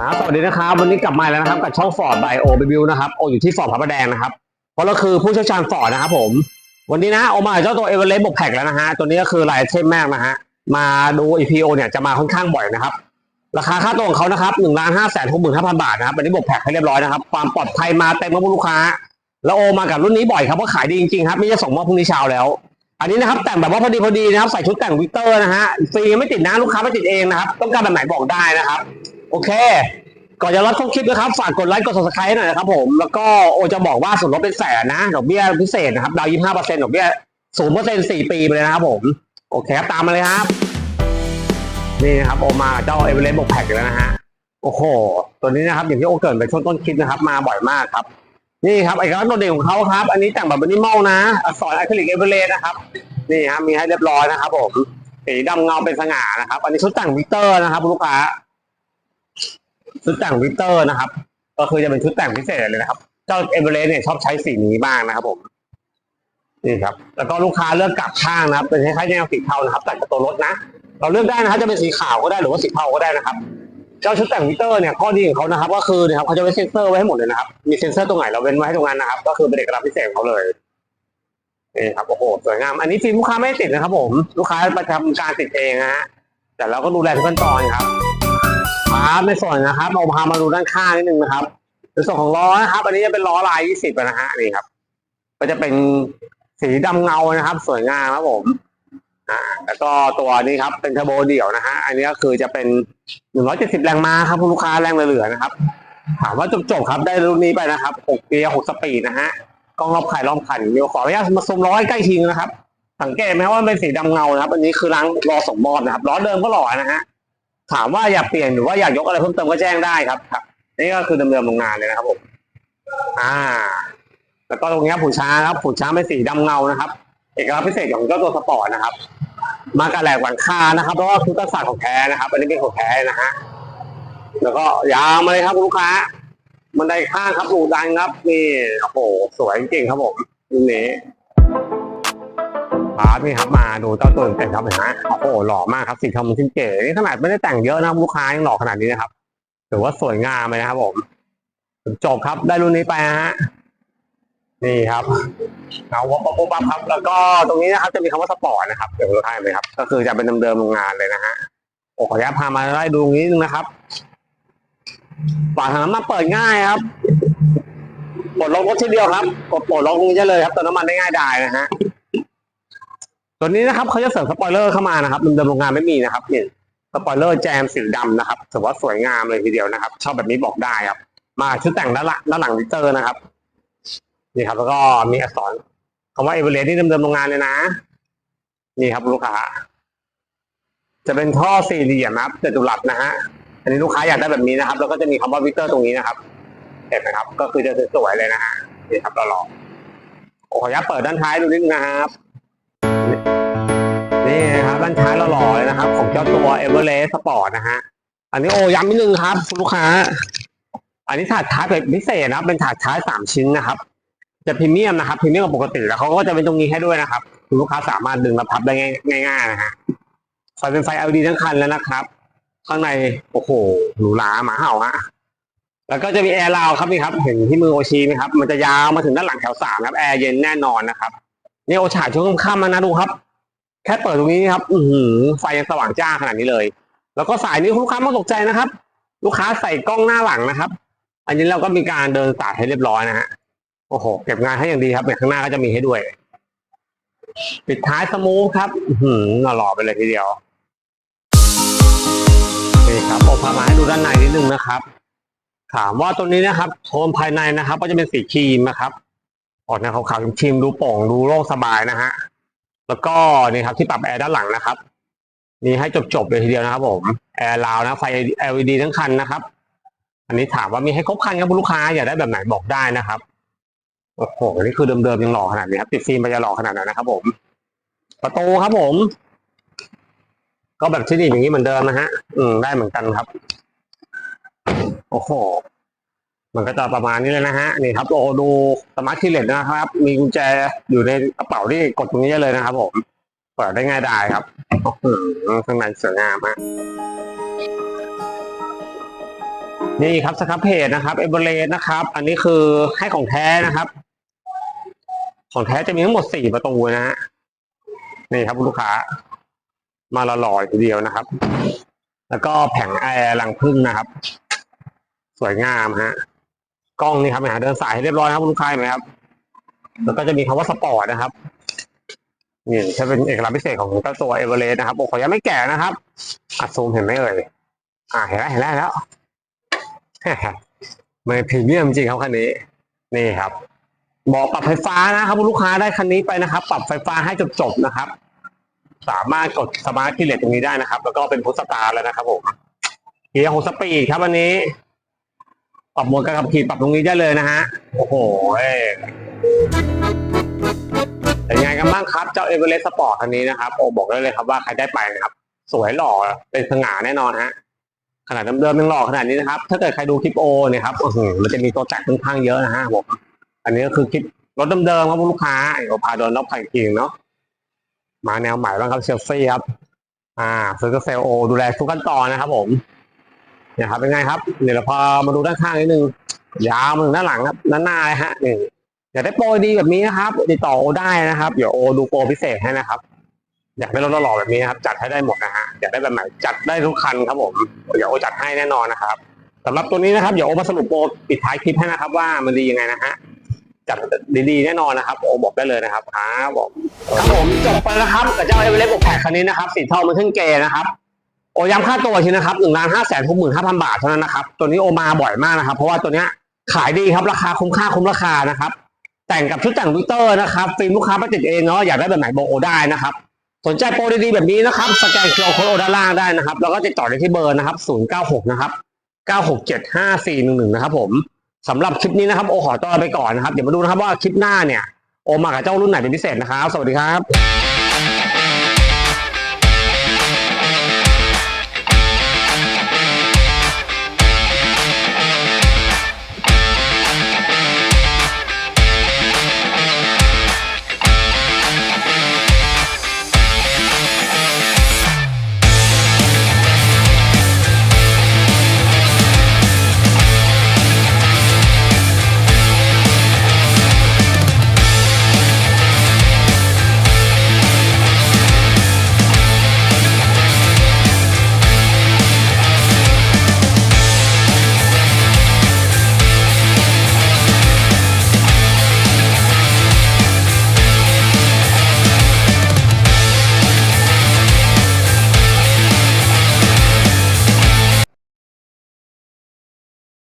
ครับสวัสดีนะครับ วันนี้กลับมาแล้วนะครับ กับช่องฟอร์ดไบโอรีวิวนะครับโออยู่ที่ฟอร์ดพระประแดงนะครับ เพราะเราคือผู้เชี่ยวชาญฟอร์ดนะครับ ผม วันนี้นะโอมาเจ้าตัวเอเวอเรสต์บวกแพ็กแล้วนะฮะ ตัวนี้ก็คือลายเทมมากนะฮะ มาดู EPO เนี่ยจะมาค่อนข้างบ่อยนะครับ ราคาค่าตัวของเขานะครับหนึ่งล้านห้าแสนหกหมื่นห้าพันบาทนะครับวันนี้บวกแพ็กให้เรียบร้อยนะครับ ความปลอดภัยมาเต็มครับลูกค้า แล้วโอมากับรุ่นนี้บ่อยครับเพราะขายดีจริงๆครับไม่จะส่งมอบพรุ่งนี้เช้าแล้ว อันนี้นะครับแต่งแบบว่าพอดีพอดีนะครับใส่ชุดแต่งวิกเตอร์นะฮะฟรีไม่ติดนะลูกค้าไม่ติดเองนะครับต้องการแบบไหนบอกได้นะครับ โอเค ก่อนจะรับชมคลิปนะครับ ฝากกดไลค์กด subscribe หน่อยนะครับผม แล้วก็โอจะบอกว่าส่วนลดเป็นแสนนะ ดอกเบี้ยพิเศษนะครับ ดาวยี่ห้าเปอร์เซ็นต์ดอกเบี้ยศูนย์เปอร์เซ็นต์สี่ปีไปเลยนะครับผม โอเคครับ ตามมาเลยครับ นี่นะครับโอมาเจ้าเอเวอเรสต์บกแพ็กแล้วนะฮะ โอ้โห ตัวนี้นะครับ อย่างที่โอเกรินไปช่วงต้นคลิปนะครับ มาบ่อยมากครับ นี่ครับเอกลักษณ์โดดเด่นของเขาครับ อันนี้แต่งแบบมินิมอลนะ อักษรอะคริลิกเอเวอเรสต์นะครับ นี่ครับมีให้เรียบร้อยนะครับผมสีดำเงาเป็นสง่านะครับ อันนี้ชุดแต่งวิเตอร์นะครับลูกค้า ชุดแต่งวิเตอร์นะครับ ก็คือจะเป็นชุดแต่งพิเศษเลยนะครับ เจ้าเอเวอเรสต์เนี่ยชอบใช้สีนี้มากนะครับผมนี่ครับแล้วก็ลูกค้าเลือกกลับข้างนะครับ เป็นคล้ายๆแนวสีเทานะครับ แตัดกับตัวรถนะ เราเลือกได้นะครับจะเป็นสีขาวก็ได้หรือว่าสีเทาก็ได้นะครับ เจ้าชุดแต่งวิเตอร์เนี่ยข้อดีของเขานะครับ ก็คือนี่ยครับเขาจะไว้เซ็นเซอร์ไว้ให้หมดเลยนะครับ มีเซ็นเซอร์ตรงไหนเราเว้นไว้ให้ตรงนั้นนะครับ ก็คือเป็นเอกลักษณ์พิเศษของเขาเลยนี่ครับโอ้โหสวยงาม อันนี้ฟิล์มลูกค้าไม่ติดนะครับ ผม ลูกค้าประจำการติดเองฮะแต่เราก็ดูแลทุกขั้นตอนครับ ครับในส่วนนะครับเราพามาดูด้านข้างนิดนึงนะครับในส่วนของล้อนะครับ อันนี้จะเป็นล้อลาย20นะฮะนี่ครับ ก็จะเป็นสีดำเงานะครับ สวยงามครับผมอ่าแล้วก็ตัวนี้ครับ เป็นเทอร์โบเดี่ยวนะฮะอันนี้ก็คือจะเป็น170แรงม้าครับคุณลูกค้าแรงเหลือๆนะครับ ถามว่าจบๆครับได้รุ่นนี้ไปนะครับ6เกียร์6สปีดนะฮะกล้องรอบไข่รอบคันเดี๋ยวขออนุญาตมาซูมล้อให้ใกล้ชิงนะครับ สังเกตไหมว่ามันเป็นสีดำเงานะครับ อันนี้คือล้างรอส่งมอบนะครับล้อเดิมก็หล่อนะฮะ ถามว่าอยากเปลี่ยนหรือว่าอยากยกอะไรเพิ่มเติมก็แจ้งได้ครับครับ นี่ก็คือเดิมๆโรงงานเลยนะครับผมอ่า แล้วก็ตรงนี้ครับผูช้างครับผูช้างเป็นสีดำเงานะครับ เอกลักษณ์พิเศษของเจ้าตัวสปอร์ตนะครับ มากระแหลกหวานคานะครับเพราะว่าคือตัศาสตร์ของแท้นะครับ อันนี้เป็นของแท้นะฮะแล้วก็ยาวมาเลยครับลูกค้าบันได้ข้างครับดูดังครับนี่โอ้โหสวยจริงครับผมนนี้ ครับนี่ครับมาดูเจ้าตัวเต็มครับเห็นไหมโอ้หล่อมากครับสีทองมันชิ้นเก๋นี่ขนาดไม่ได้แต่งเยอะนะลูกค้ายังหล่อขนาดนี้นะครับถือว่าสวยงามเลยนะครับผมจบครับได้รุ่นนี้ไปฮะนี่ครับเงาวับปุ๊บปั๊บครับ แล้วก็ตรงนี้นะครับจะมีคำว่าสปอร์ตนะครับเดี๋ยวเราถ่ายเลยครับ ก็คือจะเป็นเดิมๆโรงงานเลยนะฮะโอ้ขออนุญาตพามาไล่ดูตรงนี้นึงนะครับฝาถังน้ำมันเปิดง่ายครับปลดล็อกรถทีเดียวครับ กดปลดล็อกตรงนี้ได้เลยครับเติมน้ำมันได้ง่ายดายนะฮะ ตัวนี้นะครับเขาจะเสริมสปอยเลอร์เข้ามานะครับเดิมๆโรงงานไม่มีนะครับเนี่ยสปอยเลอร์แจมสีดำนะครับถือว่าสวยงามเลยทีเดียวนะครับ ชอบแบบนี้บอกได้ครับ มาชุดแต่งด้านหลังด้านหลังวิเตอร์นะครับนี่ครับแล้วก็มีอักษรคำว่าเอเวอเรสต์ที่เดิมๆโรงงานเลยนะ นี่ครับลูกค้า จะเป็นท่อสี่เหลี่ยมนะครับจัตุรัสนะฮะอันนี้ลูกค้าอยากได้แบบนี้นะครับ แล้วก็จะมีคำว่าวิกเตอร์ตรงนี้นะครับเห็นไหมครับ ก็คือจะสวยๆเลยนะฮะนี่ครับเราลองโอ้ขออนุญาตเปิดด้านท้ายดูนิดนึงนะครับ นะครับด้านท้ายหล่อเลยนะครับ ของเจ้าตัวเอเวอเรสต์สปอร์ตนะฮะอันนี้โอ้ย้ำนิดนึงครับคุณลูกค้า อันนี้ถาดท้ายแบบพิเศษนะครับ เป็นถาดท้ายสามชิ้นนะครับ จะพรีเมียมนะครับพรีเมียมกว่าปกติแล้วเขาก็จะเป็นตรงนี้ให้ด้วยนะครับคุณลูกค้าสามารถดึงและพับได้ง่ายๆนะฮะไฟเป็นไฟ LED ทั้งคันแล้วนะครับ ข้างในโอ้โหหรูหราหมาเห่าฮะแล้วก็จะมีแอร์ราวครับนี่ครับเห็นที่มือโอชีไหมครับมันจะยาวมาถึงด้านหลังแถวสามครับแอร์เย็นแน่นอนนะครับนี่โอฉาช่วงค่ำมานะดูครับ แค่เปิดตรงนี้ครับอือหือไฟยังสว่างจ้าขนาดนี้เลย แล้วก็สายนี้คุณลูกค้าไม่ต้องตกใจนะครับ ลูกค้าใส่กล้องหน้าหลังนะครับ อันนี้เราก็มีการเดินสายให้เรียบร้อยนะฮะโอ้โหเก็บงานให้อย่างดีครับเนี่ยข้างหน้าก็จะมีให้ด้วย ปิดท้ายสมูทครับอือหือหล่อไปเลยทีเดียวนี่ครับโอพามาให้ดูด้านในนิดนึงนะครับ ถามว่าตัวนี้นะครับ โทนภายในนะครับ ก็จะเป็นสีครีมนะครับออกแนวขาวๆครีมดูโป่งดูโล่งสบายนะฮะ แล้วก็นี่ครับที่ปรับแอร์ด้านหลังนะครับมีให้จบๆเลยทีเดียวนะครับ ผมแอร์ลาวนะไฟ LED ทั้งคันนะครับ อันนี้ถามว่ามีให้ครบคันครับคุณลูกค้าอยากได้แบบไหนบอกได้นะครับโอ้โหนี่คือเดิมๆยังหล่อขนาดนี้ครับติดฟิล์มไปจะหล่อขนาดไหนนะครับ ผม ประตูครับผม ก็แบบที่นี่อย่างนี้เหมือนเดิมนะฮะ อืมได้เหมือนกันครับ โอ้โห มันก็จะประมาณนี้เลยนะฮะนี่ครับโอ้ดูสมาร์ทคีย์เลสนะครับ มีกุญแจอยู่ในกระเป๋าที่กดตรงนี้เลยนะครับผมเปิดได้ง่ายดายครับข้างในสวยงามฮะนี่ครับสครับเพจนะครับเอเบอเรสนะครับ อันนี้คือให้ของแท้นะครับ ของแท้จะมีทั้งหมดสี่ประตูนะฮะนี่ครับคุณลูกค้า มาละลอยทีเดียวนะครับ แล้วก็แผงแอร์รังพึ่งนะครับ สวยงามฮะ กล้องนี่ครับหาเดินสายให้เรียบร้อยครับคุณลูกค้าเห็นไหมครับแล้วก็จะมีคำว่าสปอร์ตนะครับนี่จะเป็นเอกลักษณ์พิเศษของเจ้าตัวเอเวอเรสต์นะครับโอ้ขอยังไม่แก่นะครับอัดซูมเห็นไหมเอ่ยอ่าเห็นแล้วเห็นแล้วเห็นแล้วไม่พรีเมียมจริงครับคันนี้ นี่ครับบอกปรับไฟฟ้านะครับคุณลูกค้าได้คันนี้ไปนะครับ ปรับไฟฟ้าให้จบๆนะครับ สามารถกดสมาร์ทคีย์เลสตรงนี้ได้นะครับ แล้วก็เป็นพุทสตาร์แล้วนะครับผมเกียร์ของสปีดครับวันนี้ ปรับหมดการขับขี่ปรับตรงนี้ได้เลยนะฮะ โอ้โหเอ้ยเป็นไงกันบ้างครับ เจ้าเอเวอเรสต์สปอร์ตคันนี้นะครับ โอ้บอกได้เลยครับว่าใครได้ไปนะครับ สวยหล่อเป็นสง่าแน่นอนฮะ ขนาดเดิมๆยังหล่อขนาดนี้นะครับ ถ้าเกิดใครดูคลิปโอเนี่ยครับโอ้โหมันจะมีตัวแตกค่อนข้างเยอะนะฮะผมอันนี้ก็คือคลิปรถเดิมๆครับคุณลูกค้าเดี๋ยวพาโดนรอบไข่กิงเนาะมาแนวใหม่บ้างครับเชลฟี่ครับ อ่าซื้อกับเซลโอดูแลทุกขั้นตอนนะครับผม นี่ยครับเป็นไงครับเดี๋ยวเราพอมาดูด้านข้างนิดนึงยาวมาถึงด้านหลังครับด้านหน้าเลยฮะนี่อยากได้โปรดีแบบนี้นะครับติดต่อโอได้นะครับเดี๋ยวโอดูโปรพิเศษให้นะครับ อยากได้รถหล่อๆแบบนี้นะครับ จัดให้ได้หมดนะฮะอยากได้แบบไหนจัดได้ทุกคันครับผมเดี๋ยวโอจัดให้แน่นอนนะครับสำหรับตัวนี้นะครับเดี๋ยวโอมาสรุปโปรปิดท้ายคลิปให้นะครับ ว่ามันดียังไงนะฮะจัดดีๆแน่นอนนะครับโอบอกได้เลยนะครับครับผมครับผมจบไปแล้วครับกับเจ้าเอเวอเรสต์บกแผกคันนี้นะครับสีทองมันขึ้นเกนะครับ โอย้ำค่าตัวทีนะครับหนึ่งล้านห้าแสนหกหมื่นห้าพันบาทเท่านั้นนะครับ ตัวนี้โอมาบ่อยมากนะครับ เพราะว่าตัวเนี้ยขายดีครับราคาคุ้มค่าคุ้มราคานะครับ แต่งกับชุดแต่งวิกเตอร์นะครับฟิล์มลูกค้าไปติดเองเนาะอยากได้แบบไหนบอกโอได้นะครับ สนใจโปรดีๆแบบนี้นะครับ สแกนเคอร์โค้ดโอด้านล่างได้นะครับ แล้วก็ติดต่อได้ที่เบอร์นะครับ096นะครับ967 5411นะครับผมสำหรับคลิปนี้นะครับโอขอตัวไปก่อนนะครับเดี๋ยวมาดูนะครับว่าคลิปหน้าเนี่ยโอมากับเจ้ารุ่นไหนเป็นพิเศษนะครับ สวัสดีครับ